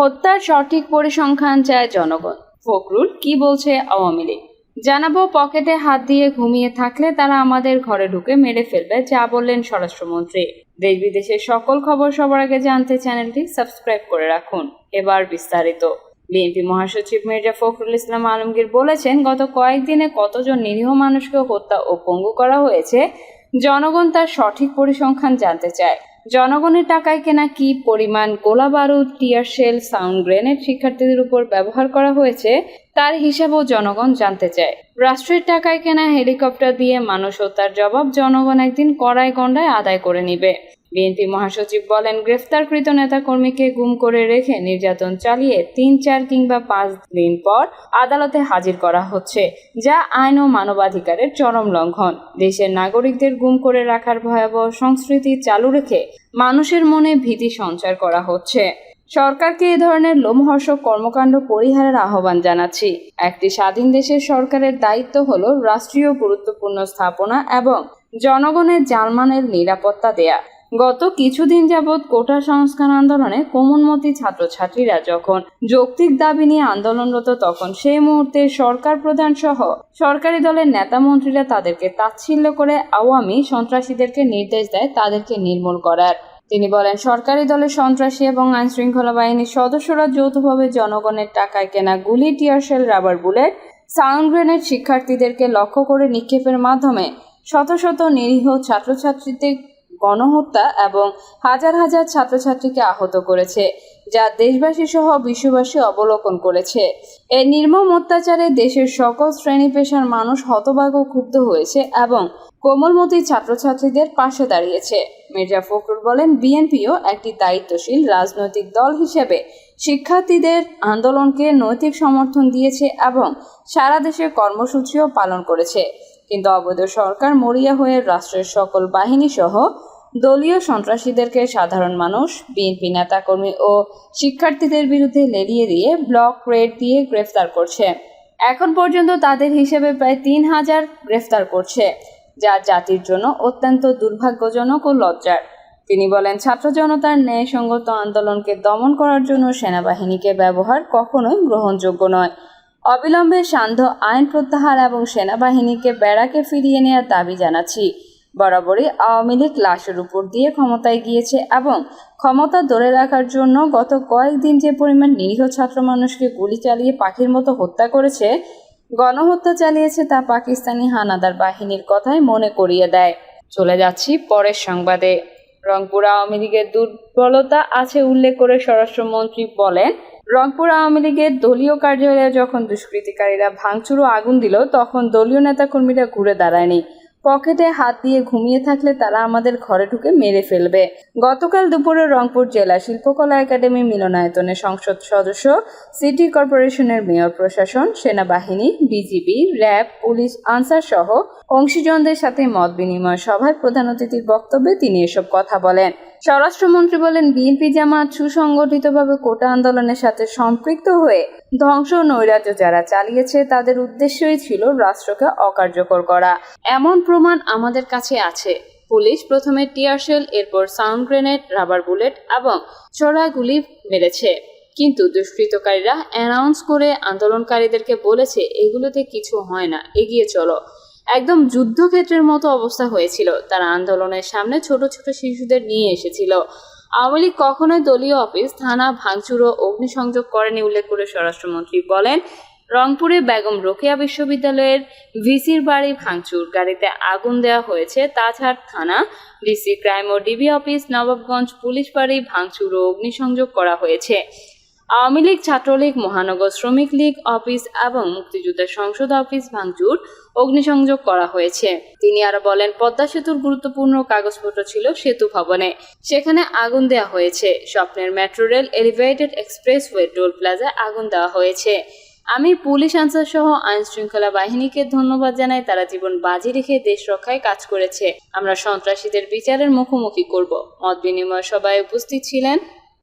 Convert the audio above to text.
হত্যার সঠিক পরিসংখ্যান চায় জনগণ। ফখরুল কি বলছে আওয়ামী লীগ? জানাব পকেটে হাত দিয়ে ঘুমিয়ে থাকলে তারা আমাদের ঘরে ঢুকে মেরে ফেলবে, যা বললেন স্বরাষ্ট্রমন্ত্রী। দেশ বিদেশের সকল খবর সবার আগে জানতে চ্যানেলটি সাবস্ক্রাইব করে রাখুন। এবার বিস্তারিত। বিএনপি মহাসচিব মির্জা ফখরুল ইসলাম আলমগীর বলেছেন, গত কয়েকদিনে কতজন নিরীহ মানুষকে হত্যা ও পঙ্গু করা হয়েছে, জনগণ তার সঠিক পরিসংখ্যান জানতে চায়। জনগণের টাকায় কেনা কি পরিমাণ গোলা বারুদ, টিয়ার শেল, সাউন্ড গ্রেনেড শিক্ষার্থীদের উপর ব্যবহার করা হয়েছে, তার হিসাবও জনগণ জানতে চায়। রাষ্ট্রের টাকায় কেনা হেলিকপ্টার দিয়ে মানুষ ও তার জবাব জনগণ একদিন কড়াই গণ্ডায় আদায় করে নিবে। বিএনপি মহাসচিব বলেন, গ্রেফতারকৃত নেতাকর্মীকে গুম করে রেখে নির্যাতন চালিয়ে তিন, চার কিংবা পাঁচ দিন পর আদালতে হাজির করা হচ্ছে, যা আইন ও মানবাধিকারের চরম লঙ্ঘন। দেশের নাগরিকদের গুম করে রাখার ভয়াবহ সংস্কৃতি চালু রেখে মানুষের মনে ভীতি সঞ্চার করা হচ্ছে। সরকারকে এ ধরনের লোমহর্ষক কর্মকাণ্ড পরিহারের আহ্বান জানাচ্ছি। একটি স্বাধীন দেশের সরকারের দায়িত্ব হল রাষ্ট্রীয় গুরুত্বপূর্ণ স্থাপনা এবং জনগণের জানমানের নিরাপত্তা দেয়া। গত কিছুদিন যাবৎ কোটা সংস্কার আন্দোলনে কোমলমতি ছাত্রছাত্রীরা যখন যৌক্তিক দাবি নিয়ে আন্দোলনরত তখন সেই মুহূর্তে সরকার প্রধান সহ সরকারি দলের নেতা মন্ত্রীরা তাদেরকে তাচ্ছিল্য করে আওয়ামী সন্ত্রাসীদেরকে নির্দেশ দেয় তাদেরকে নির্মূল করার। তিনি বলেন, সরকারি দলের সন্ত্রাসী এবং আইনশৃঙ্খলা বাহিনীর সদস্যরা যৌথভাবে জনগণের টাকায় কেনা গুলি tear shell rubber bullet, sound grenade শিক্ষার্থীদেরকে লক্ষ্য করে নিক্ষেপের মাধ্যমে শত শত নিরীহ ছাত্রছাত্রীদের গণহত্যা এবং হাজার হাজার ছাত্রছাত্রীকে আহত করেছে, যা দেশবাসী সহ বিশ্ববাসী অবলোকন করেছে। এই নির্মম অত্যাচারে দেশের সকল শ্রেণি পেশার মানুষ হতবাক ও ক্ষুব্ধ হয়েছে এবং কোমলমতি ছাত্রছাত্রীদের পাশে দাঁড়িয়েছে। মির্জা ফখরুল বলেন, বিএনপিও একটি দায়িত্বশীল রাজনৈতিক দল হিসেবে শিক্ষার্থীদের আন্দোলনকে নৈতিক সমর্থন দিয়েছে এবং সারা দেশে কর্মসূচিও পালন করেছে। কিন্তু অবৈধ সরকার মরিয়া হয়ে রাষ্ট্রের সকল বাহিনী সহ দলীয় সন্ত্রাসীদেরকে সাধারণ মানুষ, বিএনপি নেতাকর্মী ও শিক্ষার্থীদের বিরুদ্ধে লেলিয়ে দিয়ে ব্লক রেড দিয়ে গ্রেফতার করছে। এখন পর্যন্ত তাদের হিসেবে প্রায় তিন হাজার গ্রেফতার করছে, যা জাতির জন্য অত্যন্ত দুর্ভাগ্যজনক ও লজ্জার। তিনি বলেন, ছাত্র জনতার ন্যায়সঙ্গত আন্দোলনকে দমন করার জন্য সেনাবাহিনীকে ব্যবহার কখনোই গ্রহণযোগ্য নয়। অবিলম্বে সান্ধ্য আইন প্রত্যাহার এবং সেনাবাহিনীকে ব্যারাকে ফিরিয়ে নেওয়ার দাবি জানাচ্ছি। বরাবরই আওয়ামী লীগ লাশের উপর দিয়ে ক্ষমতায় গিয়েছে এবং ক্ষমতা ধরে রাখার জন্য গত কয়েকদিন যে পরিমাণ নিরীহ ছাত্র মানুষকে গুলি চালিয়ে পাখির মতো হত্যা করেছে, গণহত্যা চালিয়েছে তা পাকিস্তানি হানাদার বাহিনীর কথাই মনে করিয়ে দেয়। চলে যাচ্ছি পরের সংবাদে। রংপুর আওয়ামী লীগের দুর্বলতা আছে উল্লেখ করে স্বরাষ্ট্রমন্ত্রী বলেন, রংপুর আওয়ামী লীগের দলীয় কার্যালয়ে যখন দুষ্কৃতিকারীরা ভাঙচুর ও আগুন দিল, তখন দলীয় নেতাকর্মীরা ঘুরে দাঁড়ায়নি। পকেটে হাত দিয়ে ঘুমিয়ে থাকলে তারা আমাদের ঘরে ঢুকে মেরে ফেলবে। গতকাল দুপুরে রংপুর জেলা শিল্পকলা একাডেমি মিলনায়তনে সংসদ সদস্য, সিটি কর্পোরেশনের মেয়র প্রশাসন, সেনাবাহিনী, বিজিবি, র্যাব, পুলিশ, আনসার সহ অংশীজনদের সাথে মত বিনিময় সভায় প্রধান অতিথির বক্তব্যে তিনি এসব কথা বলেন। স্বরাষ্ট্রমন্ত্রী বলেন, বিএনপি জামাত সুসংগঠিতভাবে কোটা আন্দোলনের সাথে সম্পৃক্ত হয়ে ধ্বংস নৈরাজ্য যারা চালিয়েছে, তাদের উদ্দেশ্যই ছিল রাষ্ট্রকে অকার্যকর করা। এমন প্রমাণ আমাদের কাছে আছে। পুলিশ প্রথমে টিয়ারশেল এরপর সাউন্ড গ্রেনেড, রাবার বুলেট এবং চড়া গুলি মেরেছে। কিন্তু দুষ্কৃতকারীরা অ্যানাউন্স করে আন্দোলনকারীদেরকে বলেছে, এগুলোতে কিছু হয় না, এগিয়ে চলো। একদম যুদ্ধক্ষেত্রের মতো অবস্থা হয়েছিল। তারা আন্দোলনের সামনে ছোট ছোট শিশুদের নিয়ে এসেছিল। আওয়ামী লীগ কখনোই দলীয় অফিস, থানা, ভাঙচুর ও অগ্নিসংযোগ করেনি উল্লেখ করে স্বরাষ্ট্রমন্ত্রী বলেন, রংপুরে বেগম রোকেয়া বিশ্ববিদ্যালয়ের ভিসির বাড়ি ভাঙচুর, গাড়িতে আগুন দেওয়া হয়েছে। তাছাড় থানা ডিসি ক্রাইম ও ডিবি অফিস, নবাবগঞ্জ পুলিশ বাড়ি ভাঙচুর ও অগ্নিসংযোগ করা হয়েছে। আওয়ামী লীগ, ছাত্রলীগ, মহানগর শ্রমিক লীগ, অফিস এবং মুক্তিযোদ্ধা সংসদ অফিস ভাঙচুর, অগ্নিসংযোগ করা হয়েছে। তিনি আরও বলেন, পদ্মা সেতুর গুরুত্বপূর্ণ কাগজপত্র ছিল সেতু ভবনে। সেখানে আগুন দেওয়া হয়েছে। স্বপ্নের metro rail elevated expressway toll প্লাজায় আগুন দেওয়া হয়েছে। আমি পুলিশ আনসার সহ আইন শৃঙ্খলা বাহিনীকে ধন্যবাদ জানাই। তারা জীবন বাজি রেখে দেশ রক্ষায় কাজ করেছে। আমরা সন্ত্রাসীদের বিচারের মুখোমুখি করব। মত বিনিময় সভায় উপস্থিত ছিলেন।